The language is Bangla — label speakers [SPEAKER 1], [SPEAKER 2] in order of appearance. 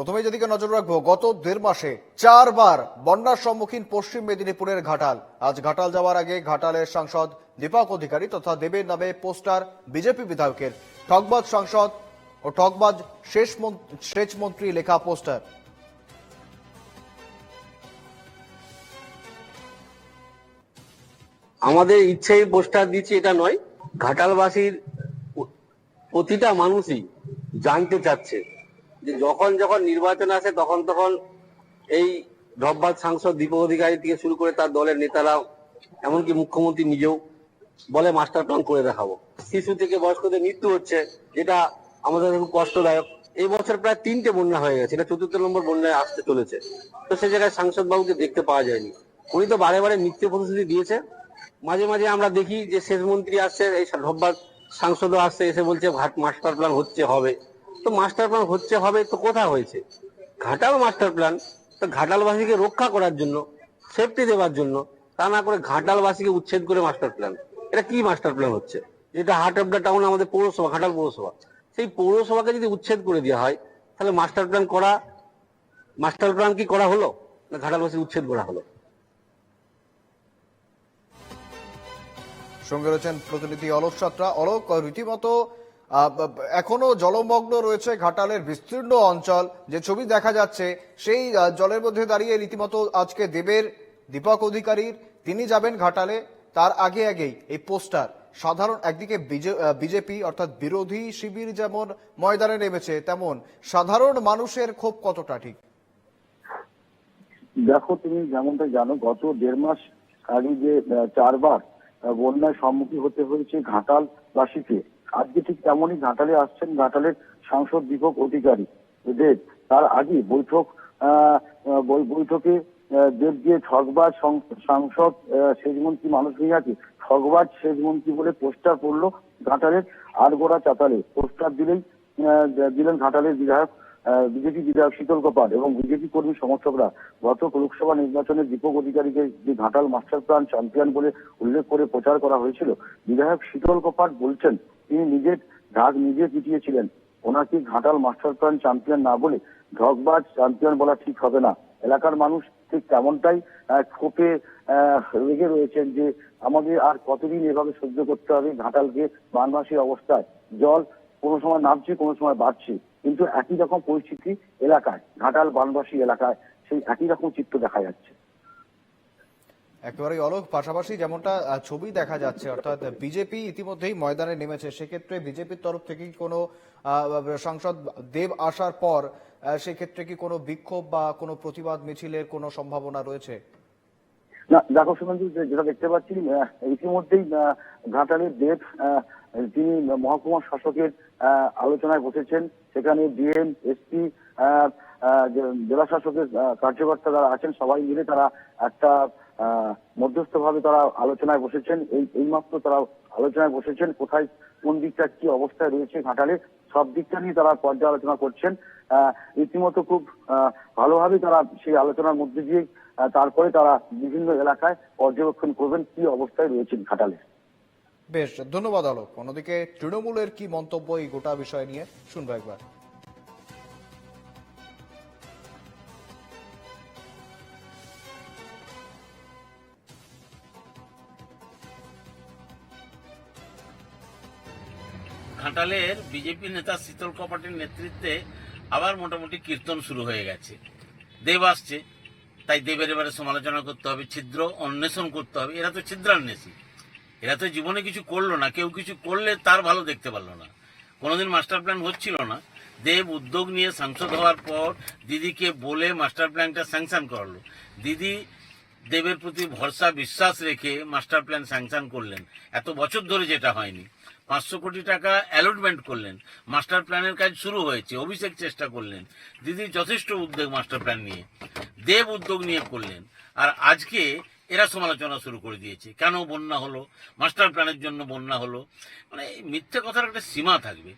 [SPEAKER 1] প্রথমে যেদিকে নজর রাখব, গত দেড় মাসে চারবার বন্যার সম্মুখীন পশ্চিম মেদিনীপুরের ঘাটাল। আজ ঘাটাল যাওয়ার আগে ঘাটালের সাংসদ দীপক অধিকারী তথা দেবের নামে পোস্টার বিজেপি বিধায়কের। ঠকবাজ সাংসদ ও ঠকবাজ শেষ সেচ মন্ত্রী লেখা পোস্টার।
[SPEAKER 2] আমাদের ইচ্ছেই পোস্টার দিচ্ছি, এটা নয়। ঘাটালবাসীর প্রতিটা মানুষই জানতে চাচ্ছে। যে যখন যখন নির্বাচন আসে, তখন তখন এই ধব্বাদ সাংসদ দীপক অধিকারী থেকে শুরু করে তার দলের নেতারা, এমনকি মুখ্যমন্ত্রী নিজেও বলে মাস্টার প্ল্যান করে দেখাবো। শিশু থেকে বয়স্কদের মৃত্যু হচ্ছে, যেটা আমাদের খুব কষ্টদায়ক। এই বছর প্রায় তিনটে বন্যা হয়ে গেছে, এটা চতুর্থ নম্বর বন্যায় আসতে চলেছে। তো সে জায়গায় সাংসদ বাবুকে দেখতে পাওয়া যায়নি। উনি তো বারে বারে মিথ্যে প্রতিশ্রুতি দিয়েছে। মাঝে মাঝে আমরা দেখি যে শেষ মন্ত্রী আসছে, এই ধব্বার সাংসদও আসছে, এসে বলছে মাস্টার প্ল্যান হচ্ছে, হবে। তো মাস্টার প্ল্যান হচ্ছে, হবে, তো কোথায় হয়েছে? ঘাটাল মাস্টার প্ল্যান তো ঘাটালবাসীকে রক্ষা করার জন্য সেফটি দেওয়ার জন্য, তা না করে ঘাটালবাসীকে উচ্ছেদ করে মাস্টার প্ল্যান এটা কি মাস্টার প্ল্যান হচ্ছে? যেটা হার্ট অফ দ্য টাউন আমাদের পৌরসভা, ঘাটাল পৌরসভা। সেই পৌরসভাকে যদি উচ্ছেদ করে দেওয়া হয়, তাহলে মাস্টার প্ল্যান করা মাস্টার প্ল্যান কি করা হলো? না ঘাটালবাসী উচ্ছেদ করা হলো?
[SPEAKER 1] সঙ্গে রয়েছেন প্রতিনিধি অলোক সাত্রা। অলোক রীতিমতো এখনও জলমগ্ন রয়েছে ঘাটালের বিস্তীর্ণ অঞ্চল। যে ছবি দেখা যাচ্ছে, সেই জলের মধ্যে দাঁড়িয়ে রীতিমতো আজকে দেবের দীপক অধিকারীর, তিনি যাবেন ঘাটালে। তার আগে আগেই এই পোস্টার। সাধারণ একদিকে বিজেপি, অর্থাৎ বিরোধী শিবির যেমন ময়দানে নেমেছে, তেমন সাধারণ মানুষের ক্ষোভ কতটা ঠিক?
[SPEAKER 3] দেখো, তুমি যেমনটা জানো, গত দেড় মাস আগে যে চারবার বন্যার সম্মুখীন হতে হয়েছে ঘাটাল বাসীকে আজকে ঠিক তেমনই ঘাটালে আসছেন ঘাটালের সাংসদ দীপক অধিকারী। দেব তার আগে বৈঠক বৈঠকে দেব দিয়ে ঠগবাজ সাংসদ সেচমন্ত্রী মানুষ ভূঁইয়াকে ঠগবাজ সেচমন্ত্রী বলে পোস্টার পড়ল ঘাটালের আরগোড়া চাতালে। পোস্টার দিলেই দিলেন ঘাটালের বিধায়ক বিজেপি বিধায়ক শীতল কপাল এবং বিজেপি কর্মী সমর্থকরা। গত লোকসভা নির্বাচনে দীপক অধিকারীকে যে ঘাটাল মাস্টার প্ল্যান চ্যাম্পিয়ন বলে উল্লেখ করে প্রচার করা হয়েছিল, বিধায়ক শীতল কপাট বলছেন তিনি নিজের ঢাক নিজে পিটিয়েছিলেন। ওনাকে ঘাটাল মাস্টার প্ল্যান চ্যাম্পিয়ন না বলে ঢকবাজ চ্যাম্পিয়ন বলা ঠিক হবে না। এলাকার মানুষ ঠিক তেমনটাই ক্ষোভে রেগে রয়েছেন যে আমাদের আর কতদিন এভাবে সহ্য করতে হবে ঘাটালকে বানবাসী অবস্থায়। জল কোনো সময় নামছে, কোনো সময় বাড়ছে। কিন্তু একই রকম পরিস্থিতি এলাকায়, ঘাটাল বানবাসী এলাকায়। সেই একই রকম চিত্র দেখা যাচ্ছে।
[SPEAKER 1] একেবারেই অলোক। পাশাপাশি যেমনটা ছবি দেখা যাচ্ছে, অর্থাৎ বিজেপি ইতিমধ্যেই ময়দানে নেমেছে, সেক্ষেত্রে বিজেপির তরফ থেকে কোনো সাংসদ দেব আসার পর সেক্ষেত্রে কি কোনো বিক্ষোভ বা কোনো প্রতিবাদ মিছিলের কোনো সম্ভাবনা রয়েছে?
[SPEAKER 3] না, দেখো শুভেন্দু যেটা দেখতে পাচ্ছি ইতিমধ্যেই ঘাটালের দেব তিনি মহকুমা শাসকের আলোচনায় বসেছেন। সেখানে ডিএম, এসপি জেলা শাসকের কার্যকর্তা যারা আছেন, সবাই মিলে তারা একটা মধ্যস্থ ভাবে তারা আলোচনায় বসেছেন। এই, এইমাত্র তারা আলোচনায় বসেছেন কোথায় কোন দিকটা কি অবস্থায় রয়েছে ঘাটালে, সব দিকটা নিয়ে তারা পর্যালোচনা করছেন। রীতিমতো খুব ভালোভাবে তারা সেই আলোচনার মধ্যে দিয়ে তারপরে তারা বিভিন্ন এলাকায় পর্যবেক্ষণ করবেন কি অবস্থায় রয়েছেন ঘাটালে।
[SPEAKER 1] বেশ, ধন্যবাদ অলোক অন্যদিকে তৃণমূলের কি মন্তব্য এই গোটা বিষয় নিয়ে? শুনব একবার।
[SPEAKER 4] ঘাটালের বিজেপি নেতা শীতল কপাটের নেতৃত্বে আবার মোটামুটি কীর্তন শুরু হয়ে গেছে। দেব আসছে, তাই দেবের এবারে সমালোচনা করতে হবে, ছিদ্র অন্বেষণ করতে হবে। এরা তো ছিদ্রান্বেষী। এরা তো জীবনে কিছু করল না, কেউ কিছু করলে তার ভালো দেখতে পারল না। কোনোদিন মাস্টার প্ল্যান হচ্ছিল না। দেব উদ্যোগ নিয়ে সাংসদ হওয়ার পর দিদিকে বলে মাস্টার প্ল্যানটা স্যাংশন করালো। দিদি দেবের প্রতি ভরসা, বিশ্বাস রেখে মাস্টার প্ল্যান স্যাংশন করলেন। এত বছর ধরে যেটা হয়নি। পাঁচশো কোটি টাকা অ্যালটমেন্ট করলেন। মাস্টার প্ল্যানের কাজ শুরু হয়েছে, অভিষেক চেষ্টা করলেন। দিদি যথেষ্ট উদ্যোগ মাস্টার প্ল্যান নিয়ে, দেব উদ্যোগ নিয়ে করলেন। আর আজকে এরা সমালোচনা শুরু করে দিয়েছে, কেন বন্যা হলো? মাস্টার প্ল্যানের জন্য বন্যা হলো? মানে মিথ্যে কথার একটা সীমা থাকবে।